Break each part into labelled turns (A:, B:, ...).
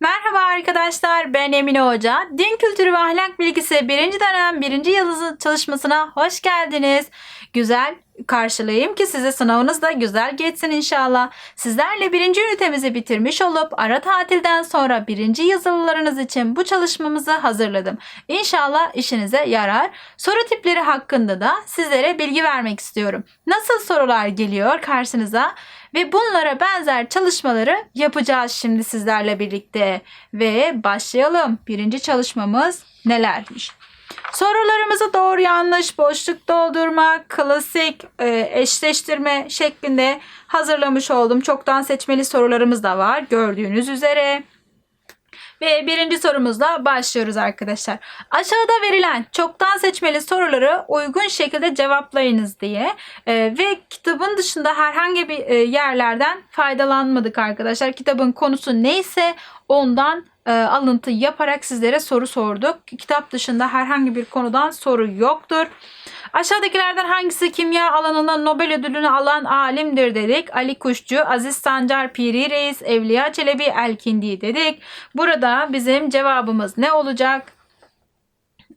A: Merhaba arkadaşlar ben Emine Hoca. Din Kültürü ve Ahlak Bilgisi 1. dönem 1. yazı çalışmasına hoş geldiniz. Güzel karşılayayım ki size sınavınız da güzel geçsin inşallah. Sizlerle birinci ünitemizi bitirmiş olup ara tatilden sonra birinci yazılılarınız için bu çalışmamızı hazırladım. İnşallah işinize yarar. Soru tipleri hakkında da sizlere bilgi vermek istiyorum. Nasıl sorular geliyor karşınıza ve bunlara benzer çalışmaları yapacağız şimdi sizlerle birlikte. Ve başlayalım. Birinci çalışmamız nelermiş? Sorularımızı doğru yanlış boşluk doldurma, klasik e, eşleştirme şeklinde hazırlamış oldum. Çoktan seçmeli sorularımız da var gördüğünüz üzere. Ve birinci sorumuzla başlıyoruz arkadaşlar. Aşağıda verilen çoktan seçmeli soruları uygun şekilde cevaplayınız diye e, ve kitabın dışında herhangi bir e, yerlerden faydalanmadık arkadaşlar. Kitabın konusu neyse ondan e, alıntı yaparak sizlere soru sorduk. Kitap dışında herhangi bir konudan soru yoktur. Aşağıdakilerden hangisi kimya alanında Nobel ödülünü alan alimdir dedik. Ali Kuşçu, Aziz Sancar, Piri Reis, Evliya Çelebi, Elkindi dedik. Burada bizim cevabımız ne olacak?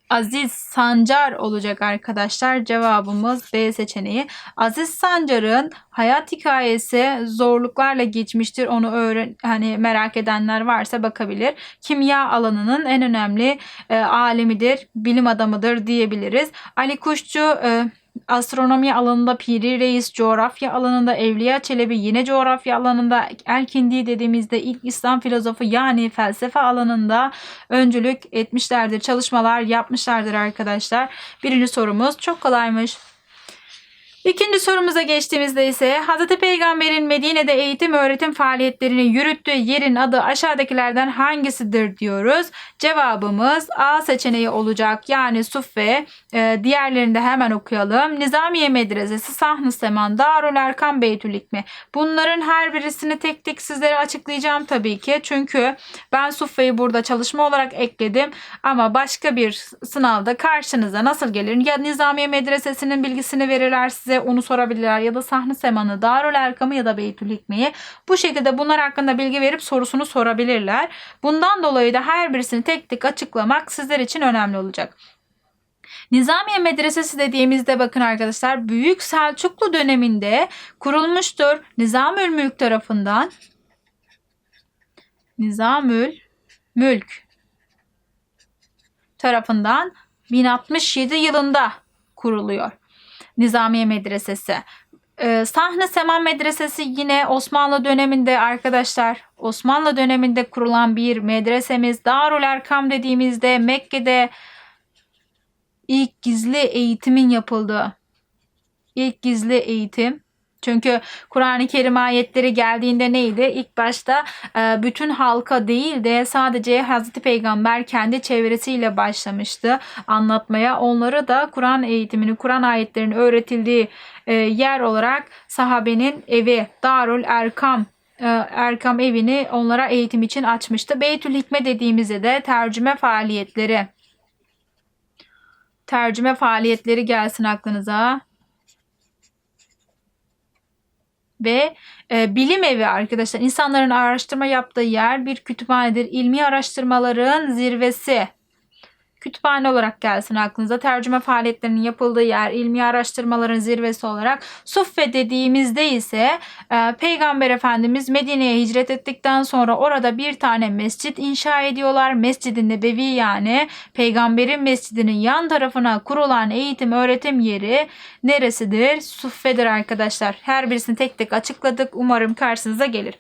A: Aziz Sancar olacak arkadaşlar. Cevabımız B seçeneği. Aziz Sancar'ın hayat hikayesi zorluklarla geçmiştir. Onu öğren hani merak edenler varsa bakabilir. Kimya alanının en önemli e, alimidir, bilim adamıdır diyebiliriz. Ali Kuşçu e, astronomi alanında Piri Reis, coğrafya alanında Evliya Çelebi, yine coğrafya alanında Elkindi dediğimizde ilk İslam filozofu yani felsefe alanında öncülük etmişlerdir, çalışmalar yapmışlardır arkadaşlar. Birinci sorumuz çok kolaymış. İkinci sorumuza geçtiğimizde ise Hz. Peygamber'in Medine'de eğitim öğretim faaliyetlerini yürüttüğü yerin adı aşağıdakilerden hangisidir diyoruz. Cevabımız A seçeneği olacak. Yani Suffe. E, diğerlerini de hemen okuyalım. Nizamiye Medresesi, Sahn-ı Seman, Darül Erkam Beytül Hikme. Bunların her birisini tek tek sizlere açıklayacağım tabii ki. Çünkü ben Suffe'yi burada çalışma olarak ekledim. Ama başka bir sınavda karşınıza nasıl gelir? Ya Nizamiye Medresesi'nin bilgisini verirler size onu sorabilirler ya da Sahne Seman'ı, Darül Erkam'ı ya da Beytül Hikme'yi bu şekilde bunlar hakkında bilgi verip sorusunu sorabilirler. Bundan dolayı da her birisini tek tek açıklamak sizler için önemli olacak. Nizamiye Medresesi dediğimizde bakın arkadaşlar Büyük Selçuklu döneminde kurulmuştur. Nizamül Mülk tarafından Nizamül Mülk tarafından 1067 yılında kuruluyor. Nizamiye Medresesi. Ee, Sahne Seman Medresesi yine Osmanlı döneminde arkadaşlar Osmanlı döneminde kurulan bir medresemiz. Darül Erkam dediğimizde Mekke'de ilk gizli eğitimin yapıldığı ilk gizli eğitim çünkü Kur'an-ı Kerim ayetleri geldiğinde neydi? İlk başta e, bütün halka değil de sadece Hazreti Peygamber kendi çevresiyle başlamıştı anlatmaya. Onları da Kur'an eğitimini, Kur'an ayetlerinin öğretildiği e, yer olarak sahabenin evi Darül Erkam e, Erkam evini onlara eğitim için açmıştı. Beytül Hikme dediğimizde de tercüme faaliyetleri tercüme faaliyetleri gelsin aklınıza. Ve e, bilim evi arkadaşlar insanların araştırma yaptığı yer bir kütüphanedir. İlmi araştırmaların zirvesi kütüphane olarak gelsin aklınıza. Tercüme faaliyetlerinin yapıldığı yer, ilmi araştırmaların zirvesi olarak. Suffe dediğimizde ise e, Peygamber Efendimiz Medine'ye hicret ettikten sonra orada bir tane mescit inşa ediyorlar. Mescid-i Nebevi yani Peygamberin mescidinin yan tarafına kurulan eğitim öğretim yeri neresidir? Suffe'dir arkadaşlar. Her birisini tek tek açıkladık. Umarım karşınıza gelir.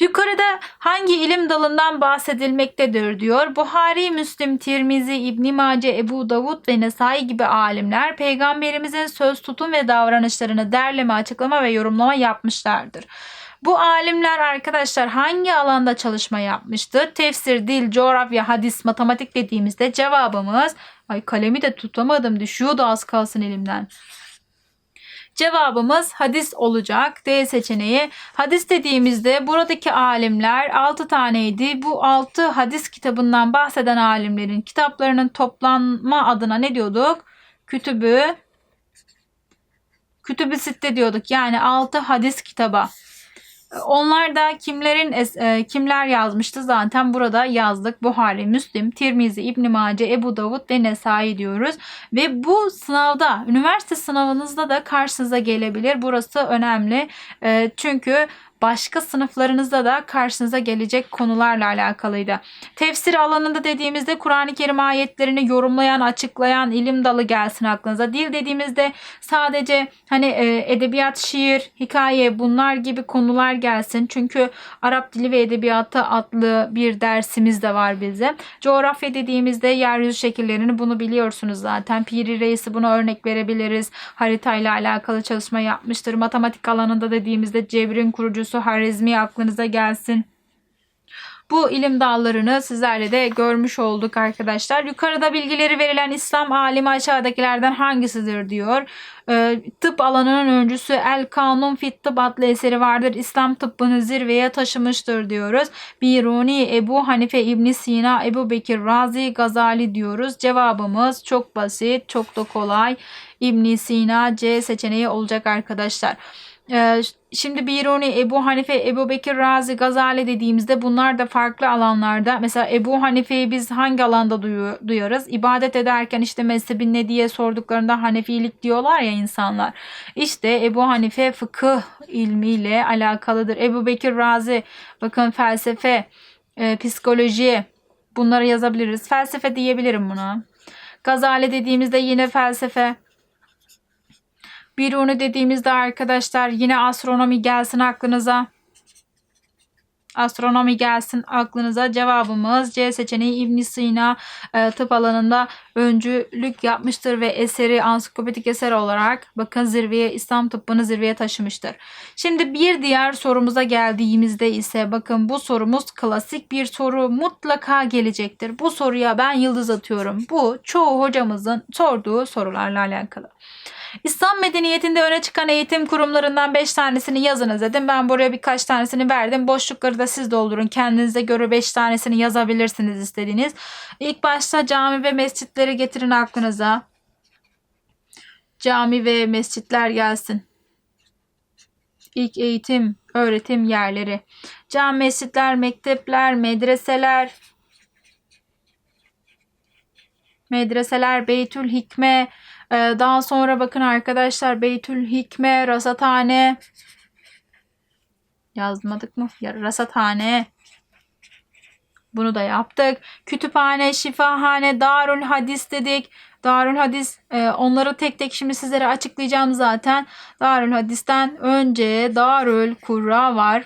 A: Yukarıda hangi ilim dalından bahsedilmektedir diyor. Buhari, Müslim, Tirmizi, İbn Mace, Ebu Davud ve Nesai gibi alimler peygamberimizin söz tutum ve davranışlarını derleme, açıklama ve yorumlama yapmışlardır. Bu alimler arkadaşlar hangi alanda çalışma yapmıştı? Tefsir, dil, coğrafya, hadis, matematik dediğimizde cevabımız ay kalemi de tutamadım düşüyordu az kalsın elimden. Cevabımız hadis olacak. D seçeneği. Hadis dediğimizde buradaki alimler 6 taneydi. Bu 6 hadis kitabından bahseden alimlerin kitaplarının toplanma adına ne diyorduk? Kütübü Kütübü sitte diyorduk. Yani 6 hadis kitaba Onlar da kimlerin e, kimler yazmıştı zaten burada yazdık. Buhari, Müslim, Tirmizi, İbn Mace, Ebu Davud ve Nesai diyoruz. Ve bu sınavda üniversite sınavınızda da karşınıza gelebilir. Burası önemli. E, çünkü başka sınıflarınızda da karşınıza gelecek konularla alakalıydı. Tefsir alanında dediğimizde Kur'an-ı Kerim ayetlerini yorumlayan, açıklayan ilim dalı gelsin aklınıza. Dil dediğimizde sadece hani e, edebiyat, şiir, hikaye bunlar gibi konular gelsin. Çünkü Arap Dili ve Edebiyatı adlı bir dersimiz de var bize. Coğrafya dediğimizde yeryüzü şekillerini bunu biliyorsunuz zaten. Piri Reis'i buna örnek verebiliriz. Haritayla alakalı çalışma yapmıştır. Matematik alanında dediğimizde cebrin kurucusu Harizmi aklınıza gelsin. Bu ilim dallarını sizlerle de görmüş olduk arkadaşlar. Yukarıda bilgileri verilen İslam alimi aşağıdakilerden hangisidir diyor. Ee, tıp alanının öncüsü El Kanun Fit Tıp adlı eseri vardır. İslam tıbbını zirveye taşımıştır diyoruz. Biruni, Ebu Hanife, İbn Sina, Ebu Bekir, Razi, Gazali diyoruz. Cevabımız çok basit, çok da kolay. İbn Sina C seçeneği olacak arkadaşlar. Şimdi Biruni, Ebu Hanife, Ebu Bekir Razi, Gazali dediğimizde bunlar da farklı alanlarda. Mesela Ebu Hanife'yi biz hangi alanda duyarız? İbadet ederken işte mezhebin ne diye sorduklarında Hanefilik diyorlar ya insanlar. İşte Ebu Hanife fıkıh ilmiyle alakalıdır. Ebu Bekir Razi bakın felsefe, e, psikoloji bunları yazabiliriz. Felsefe diyebilirim buna. Gazali dediğimizde yine felsefe. Biruni dediğimizde arkadaşlar yine astronomi gelsin aklınıza. Astronomi gelsin aklınıza. Cevabımız C seçeneği İbn Sina e, tıp alanında öncülük yapmıştır ve eseri ansiklopedik eser olarak bakın zirveye İslam tıbbını zirveye taşımıştır. Şimdi bir diğer sorumuza geldiğimizde ise bakın bu sorumuz klasik bir soru mutlaka gelecektir. Bu soruya ben yıldız atıyorum. Bu çoğu hocamızın sorduğu sorularla alakalı. İslam medeniyetinde öne çıkan eğitim kurumlarından 5 tanesini yazınız dedim. Ben buraya birkaç tanesini verdim. Boşlukları da siz doldurun. Kendinize göre 5 tanesini yazabilirsiniz istediğiniz. İlk başta cami ve mescitleri getirin aklınıza. Cami ve mescitler gelsin. İlk eğitim, öğretim yerleri. Cami, mescitler, mektepler, medreseler, medreseler, Beytül Hikme, daha sonra bakın arkadaşlar Beytül Hikme, Rasathane yazmadık mı? Ya, Rasathane bunu da yaptık. Kütüphane, şifahane, Darül Hadis dedik. Darül Hadis e, onları tek tek şimdi sizlere açıklayacağım zaten. Darül Hadis'ten önce Darül Kurra var.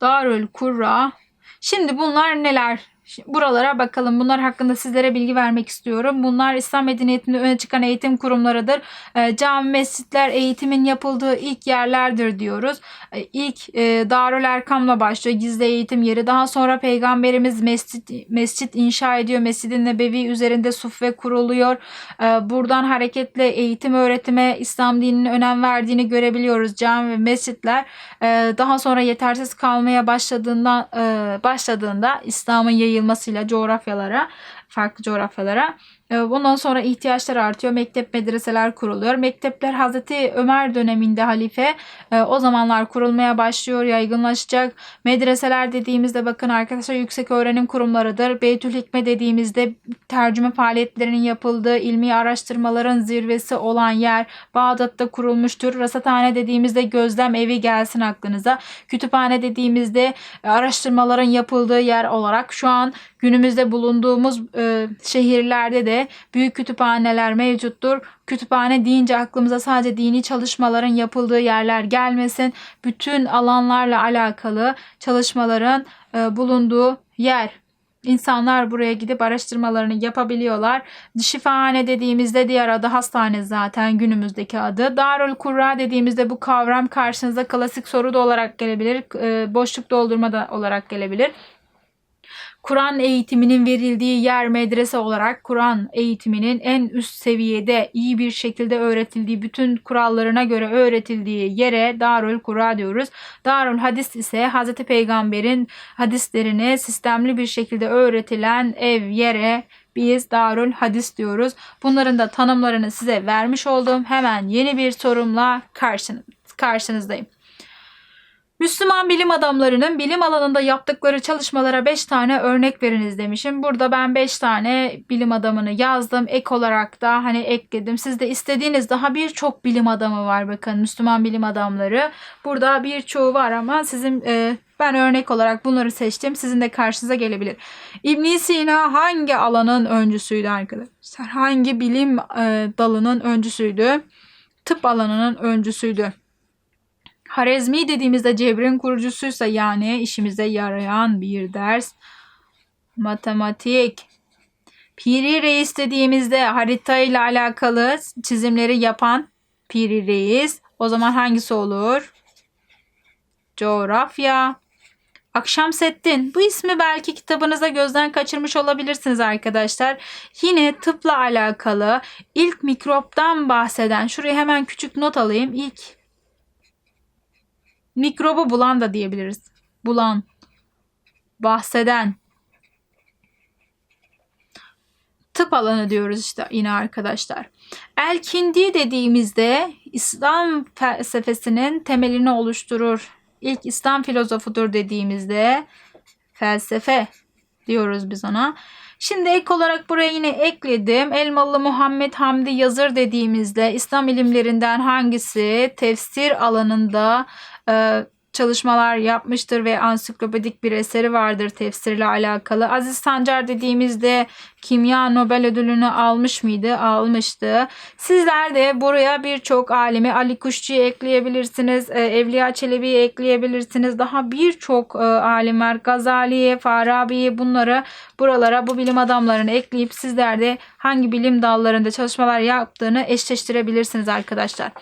A: Darül Kurra. Şimdi bunlar neler? Şimdi buralara bakalım. Bunlar hakkında sizlere bilgi vermek istiyorum. Bunlar İslam medeniyetinde öne çıkan eğitim kurumlarıdır. E, cami, mescitler eğitimin yapıldığı ilk yerlerdir diyoruz. E, ilk e, Darül Erkam'la başlıyor. Gizli eğitim yeri. Daha sonra Peygamberimiz mescit, mescit inşa ediyor. Mescid-i Nebevi üzerinde suffe kuruluyor. E, buradan hareketle eğitim öğretime İslam dininin önem verdiğini görebiliyoruz. Cami ve mescitler e, daha sonra yetersiz kalmaya başladığında e, başladığında İslam'ın yayılmasıyla coğrafyalara, farklı coğrafyalara. E, Bundan sonra ihtiyaçlar artıyor. Mektep medreseler kuruluyor. Mektepler Hazreti Ömer döneminde halife e, o zamanlar kurulmaya başlıyor, yaygınlaşacak. Medreseler dediğimizde bakın arkadaşlar yüksek öğrenim kurumlarıdır. Beytül Hikme dediğimizde tercüme faaliyetlerinin yapıldığı, ilmi araştırmaların zirvesi olan yer Bağdat'ta kurulmuştur. Rasathane dediğimizde gözlem evi gelsin aklınıza. Kütüphane dediğimizde e, araştırmaların yapıldığı yer olarak şu an günümüzde bulunduğumuz e, şehirlerde de büyük kütüphaneler mevcuttur. Kütüphane deyince aklımıza sadece dini çalışmaların yapıldığı yerler gelmesin. Bütün alanlarla alakalı çalışmaların e, bulunduğu yer. İnsanlar buraya gidip araştırmalarını yapabiliyorlar. Şifahane dediğimizde diğer adı hastane zaten günümüzdeki adı. Darül Kurra dediğimizde bu kavram karşınıza klasik soru da olarak gelebilir. e, boşluk doldurma da olarak gelebilir. Kur'an eğitiminin verildiği yer medrese olarak Kur'an eğitiminin en üst seviyede iyi bir şekilde öğretildiği, bütün kurallarına göre öğretildiği yere Darül Kur'a diyoruz. Darül Hadis ise Hz. Peygamber'in hadislerini sistemli bir şekilde öğretilen ev, yere biz Darül Hadis diyoruz. Bunların da tanımlarını size vermiş oldum. Hemen yeni bir sorumla karşınız, karşınızdayım. Müslüman bilim adamlarının bilim alanında yaptıkları çalışmalara 5 tane örnek veriniz demişim. Burada ben 5 tane bilim adamını yazdım. Ek olarak da hani ekledim. Siz de istediğiniz daha birçok bilim adamı var bakın. Müslüman bilim adamları. Burada birçoğu var ama sizin e, ben örnek olarak bunları seçtim. Sizin de karşınıza gelebilir. ibn Sina hangi alanın öncüsüydü arkadaşlar? Hangi bilim e, dalının öncüsüydü? Tıp alanının öncüsüydü. Harezmi dediğimizde cebrin kurucusuysa yani işimize yarayan bir ders. Matematik. Piri Reis dediğimizde harita ile alakalı çizimleri yapan Piri Reis. O zaman hangisi olur? Coğrafya. Akşamseddin. Bu ismi belki kitabınızda gözden kaçırmış olabilirsiniz arkadaşlar. Yine tıpla alakalı ilk mikroptan bahseden. Şuraya hemen küçük not alayım. İlk Mikrobu bulan da diyebiliriz. Bulan. Bahseden. Tıp alanı diyoruz işte yine arkadaşlar. El-Kindi dediğimizde İslam felsefesinin temelini oluşturur. İlk İslam filozofudur dediğimizde felsefe diyoruz biz ona. Şimdi ek olarak buraya yine ekledim. Elmalı Muhammed Hamdi Yazır dediğimizde İslam ilimlerinden hangisi tefsir alanında e, çalışmalar yapmıştır ve ansiklopedik bir eseri vardır tefsirle alakalı. Aziz Sancar dediğimizde kimya Nobel ödülünü almış mıydı? Almıştı. Sizler de buraya birçok alimi Ali Kuşçu'yu ekleyebilirsiniz. E, Evliya Çelebi'yi ekleyebilirsiniz. Daha birçok e, alimler Gazali'ye, Farabi'yi bunları buralara bu bilim adamlarını ekleyip sizler de hangi bilim dallarında çalışmalar yaptığını eşleştirebilirsiniz arkadaşlar.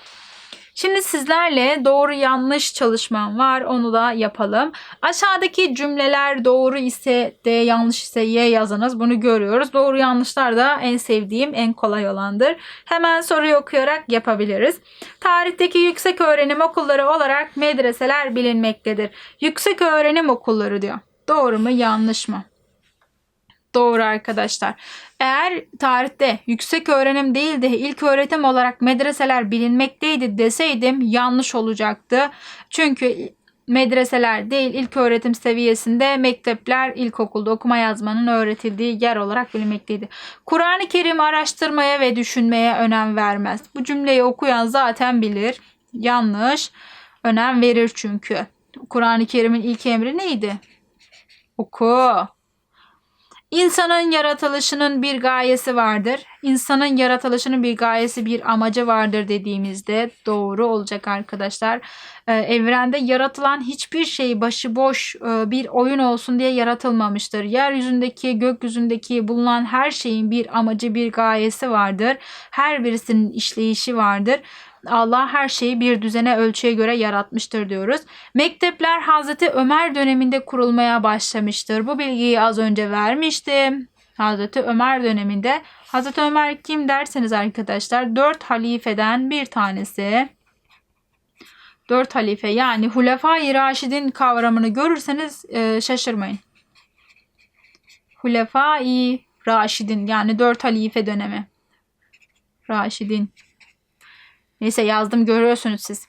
A: Şimdi sizlerle doğru yanlış çalışmam var. Onu da yapalım. Aşağıdaki cümleler doğru ise D, yanlış ise Y yazınız. Bunu görüyoruz. Doğru yanlışlar da en sevdiğim, en kolay olandır. Hemen soruyu okuyarak yapabiliriz. Tarihteki yüksek öğrenim okulları olarak medreseler bilinmektedir. Yüksek öğrenim okulları diyor. Doğru mu, yanlış mı? Doğru arkadaşlar. Eğer tarihte yüksek öğrenim değil de ilk öğretim olarak medreseler bilinmekteydi deseydim yanlış olacaktı. Çünkü medreseler değil ilk öğretim seviyesinde mektepler ilkokulda okuma yazmanın öğretildiği yer olarak bilinmekteydi. Kur'an-ı Kerim araştırmaya ve düşünmeye önem vermez. Bu cümleyi okuyan zaten bilir. Yanlış. Önem verir çünkü. Kur'an-ı Kerim'in ilk emri neydi? Oku. İnsanın yaratılışının bir gayesi vardır. İnsanın yaratılışının bir gayesi, bir amacı vardır dediğimizde doğru olacak arkadaşlar. Ee, evrende yaratılan hiçbir şey başıboş e, bir oyun olsun diye yaratılmamıştır. Yeryüzündeki, gökyüzündeki bulunan her şeyin bir amacı, bir gayesi vardır. Her birisinin işleyişi vardır. Allah her şeyi bir düzene ölçüye göre yaratmıştır diyoruz. Mektepler Hazreti Ömer döneminde kurulmaya başlamıştır. Bu bilgiyi az önce vermiştim. Hazreti Ömer döneminde. Hazreti Ömer kim derseniz arkadaşlar dört halifeden bir tanesi. Dört halife yani Hulefai Raşidin kavramını görürseniz e, şaşırmayın. Hulefai Raşidin yani dört halife dönemi. Raşidin Neyse yazdım görüyorsunuz siz.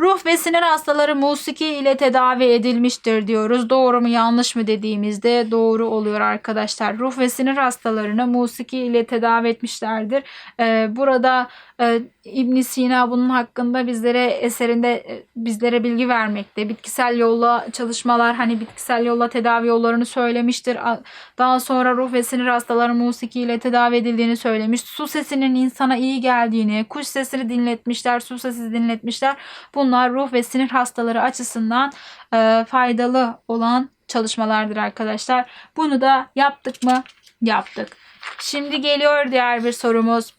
A: Ruh ve sinir hastaları musiki ile tedavi edilmiştir diyoruz. Doğru mu yanlış mı dediğimizde doğru oluyor arkadaşlar. Ruh ve sinir hastalarını musiki ile tedavi etmişlerdir. Ee, burada e, ibn Sina bunun hakkında bizlere eserinde e, bizlere bilgi vermekte. Bitkisel yolla çalışmalar hani bitkisel yolla tedavi yollarını söylemiştir. Daha sonra ruh ve sinir hastaları musiki ile tedavi edildiğini söylemiş. Su sesinin insana iyi geldiğini, kuş sesini dinletmişler, su sesi dinletmişler. Bunlar ruh ve sinir hastaları açısından e, faydalı olan çalışmalardır arkadaşlar. Bunu da yaptık mı? Yaptık. Şimdi geliyor diğer bir sorumuz.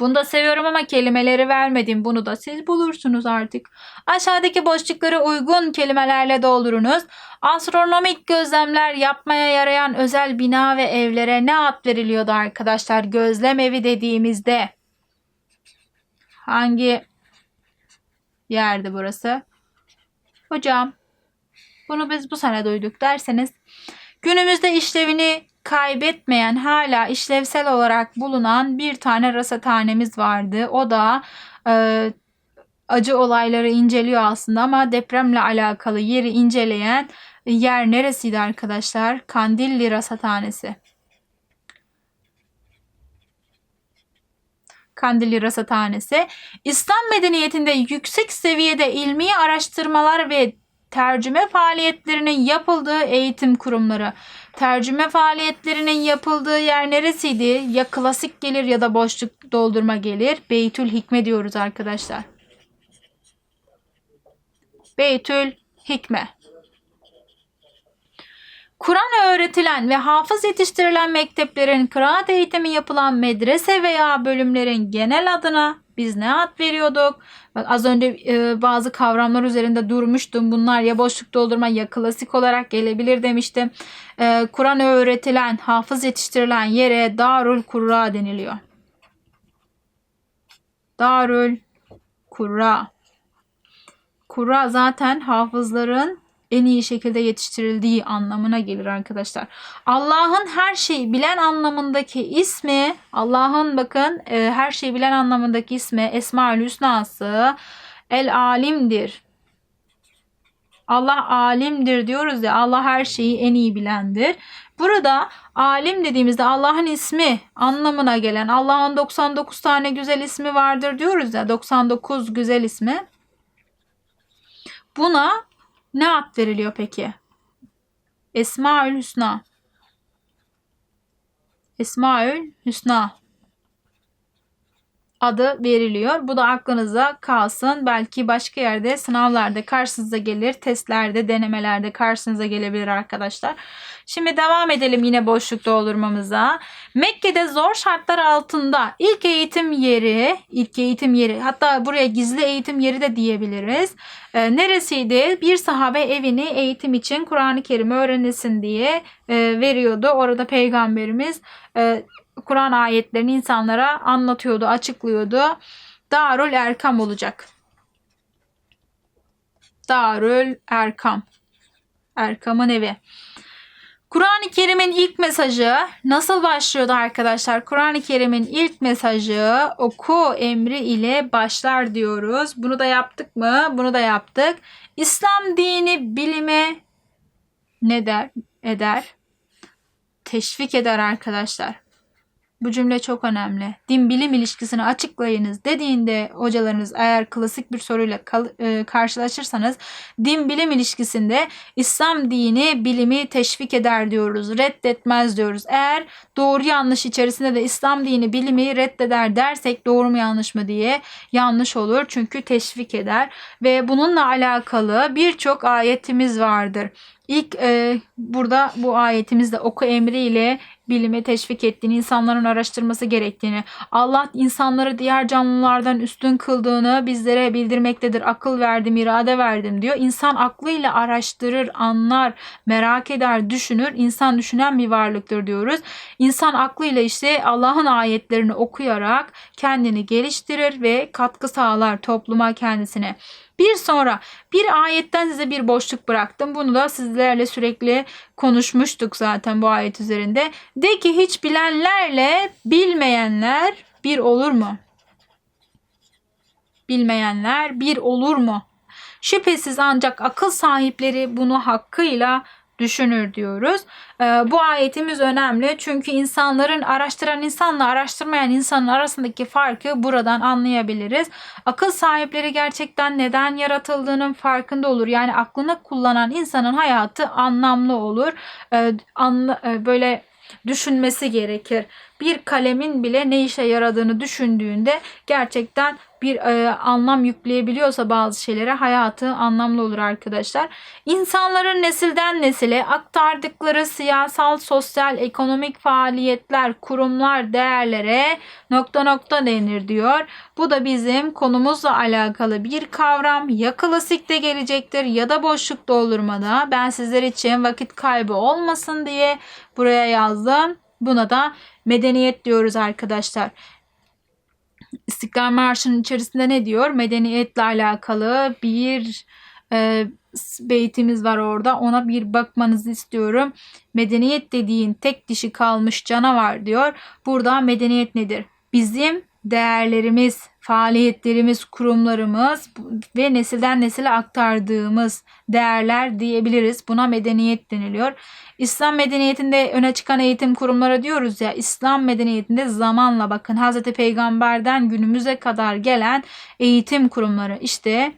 A: Bunu da seviyorum ama kelimeleri vermedim. Bunu da siz bulursunuz artık. Aşağıdaki boşlukları uygun kelimelerle doldurunuz. Astronomik gözlemler yapmaya yarayan özel bina ve evlere ne ad veriliyordu arkadaşlar? Gözlem evi dediğimizde hangi yerdi burası? Hocam bunu biz bu sene duyduk derseniz günümüzde işlevini kaybetmeyen hala işlevsel olarak bulunan bir tane rasathanemiz vardı. O da e, acı olayları inceliyor aslında ama depremle alakalı yeri inceleyen yer neresiydi arkadaşlar? Kandilli Rasathanesi. Kandilli Rasathanesi. İslam medeniyetinde yüksek seviyede ilmi araştırmalar ve tercüme faaliyetlerinin yapıldığı eğitim kurumları. Tercüme faaliyetlerinin yapıldığı yer neresiydi? Ya klasik gelir ya da boşluk doldurma gelir. Beytül Hikme diyoruz arkadaşlar. Beytül Hikme. Kur'an öğretilen ve hafız yetiştirilen mekteplerin kıraat eğitimi yapılan medrese veya bölümlerin genel adına biz ne ad veriyorduk? Bak az önce e, bazı kavramlar üzerinde durmuştum. Bunlar ya boşluk doldurma ya klasik olarak gelebilir demiştim. E, Kur'an öğretilen, hafız yetiştirilen yere Darül Kurra deniliyor. Darül Kurra. Kurra zaten hafızların en iyi şekilde yetiştirildiği anlamına gelir arkadaşlar. Allah'ın her şeyi bilen anlamındaki ismi, Allah'ın bakın e, her şeyi bilen anlamındaki ismi Esmaül Hüsna'sı El Alim'dir. Allah alimdir diyoruz ya Allah her şeyi en iyi bilendir. Burada alim dediğimizde Allah'ın ismi anlamına gelen Allah'ın 99 tane güzel ismi vardır diyoruz ya 99 güzel ismi. Buna ne ad veriliyor peki? Esmaül Hüsna. Esmaül Hüsna adı veriliyor. Bu da aklınıza kalsın. Belki başka yerde sınavlarda karşınıza gelir. Testlerde, denemelerde karşınıza gelebilir arkadaşlar. Şimdi devam edelim yine boşluk doldurmamıza. Mekke'de zor şartlar altında ilk eğitim yeri, ilk eğitim yeri hatta buraya gizli eğitim yeri de diyebiliriz. E, neresiydi? Bir sahabe evini eğitim için Kur'an-ı Kerim öğrenilsin diye e, veriyordu. Orada peygamberimiz e, Kur'an ayetlerini insanlara anlatıyordu, açıklıyordu. Darül Erkam olacak. Darül Erkam. Erkam'ın evi. Kur'an-ı Kerim'in ilk mesajı nasıl başlıyordu arkadaşlar? Kur'an-ı Kerim'in ilk mesajı oku emri ile başlar diyoruz. Bunu da yaptık mı? Bunu da yaptık. İslam dini bilime ne der? Eder. Teşvik eder arkadaşlar. Bu cümle çok önemli. Din bilim ilişkisini açıklayınız dediğinde hocalarınız eğer klasik bir soruyla e, karşılaşırsanız din bilim ilişkisinde İslam dini bilimi teşvik eder diyoruz. Reddetmez diyoruz. Eğer doğru yanlış içerisinde de İslam dini bilimi reddeder dersek doğru mu yanlış mı diye yanlış olur. Çünkü teşvik eder ve bununla alakalı birçok ayetimiz vardır. İlk e, burada bu ayetimizde oku emriyle bilime teşvik ettiğini, insanların araştırması gerektiğini, Allah insanları diğer canlılardan üstün kıldığını bizlere bildirmektedir. Akıl verdim, irade verdim diyor. İnsan aklıyla araştırır, anlar, merak eder, düşünür. İnsan düşünen bir varlıktır diyoruz. İnsan aklıyla işte Allah'ın ayetlerini okuyarak kendini geliştirir ve katkı sağlar topluma kendisine. Bir sonra bir ayetten size bir boşluk bıraktım. Bunu da sizlerle sürekli konuşmuştuk zaten bu ayet üzerinde. De ki hiç bilenlerle bilmeyenler bir olur mu? Bilmeyenler bir olur mu? Şüphesiz ancak akıl sahipleri bunu hakkıyla düşünür diyoruz. Ee, bu ayetimiz önemli çünkü insanların araştıran insanla araştırmayan insanın arasındaki farkı buradan anlayabiliriz. Akıl sahipleri gerçekten neden yaratıldığının farkında olur. Yani aklını kullanan insanın hayatı anlamlı olur. Ee, e, böyle düşünmesi gerekir. Bir kalemin bile ne işe yaradığını düşündüğünde gerçekten bir e, anlam yükleyebiliyorsa bazı şeylere hayatı anlamlı olur arkadaşlar. İnsanların nesilden nesile aktardıkları siyasal, sosyal, ekonomik faaliyetler, kurumlar, değerlere nokta nokta denir diyor. Bu da bizim konumuzla alakalı bir kavram. Ya klasikte gelecektir ya da boşluk doldurmada. Ben sizler için vakit kaybı olmasın diye buraya yazdım. Buna da medeniyet diyoruz arkadaşlar. İstiklal Marşı'nın içerisinde ne diyor? Medeniyetle alakalı bir e, beytimiz var orada. Ona bir bakmanızı istiyorum. Medeniyet dediğin tek dişi kalmış canavar diyor. Burada medeniyet nedir? Bizim değerlerimiz, faaliyetlerimiz, kurumlarımız ve nesilden nesile aktardığımız değerler diyebiliriz. Buna medeniyet deniliyor. İslam medeniyetinde öne çıkan eğitim kurumları diyoruz ya. İslam medeniyetinde zamanla bakın Hazreti Peygamber'den günümüze kadar gelen eğitim kurumları. İşte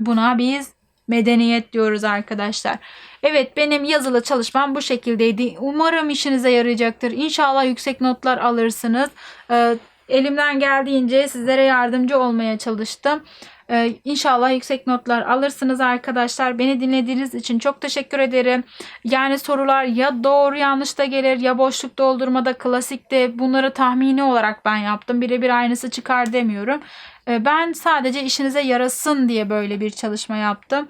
A: buna biz medeniyet diyoruz arkadaşlar. Evet benim yazılı çalışmam bu şekildeydi. Umarım işinize yarayacaktır. İnşallah yüksek notlar alırsınız. Ee, elimden geldiğince sizlere yardımcı olmaya çalıştım. Ee, inşallah yüksek notlar alırsınız arkadaşlar. Beni dinlediğiniz için çok teşekkür ederim. Yani sorular ya doğru yanlış da gelir ya boşluk doldurmada klasikte bunları tahmini olarak ben yaptım. Birebir aynısı çıkar demiyorum. Ee, Ben sadece işinize yarasın diye böyle bir çalışma yaptım.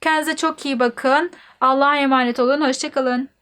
A: Kendinize çok iyi bakın. Allah'a emanet olun. Hoşçakalın.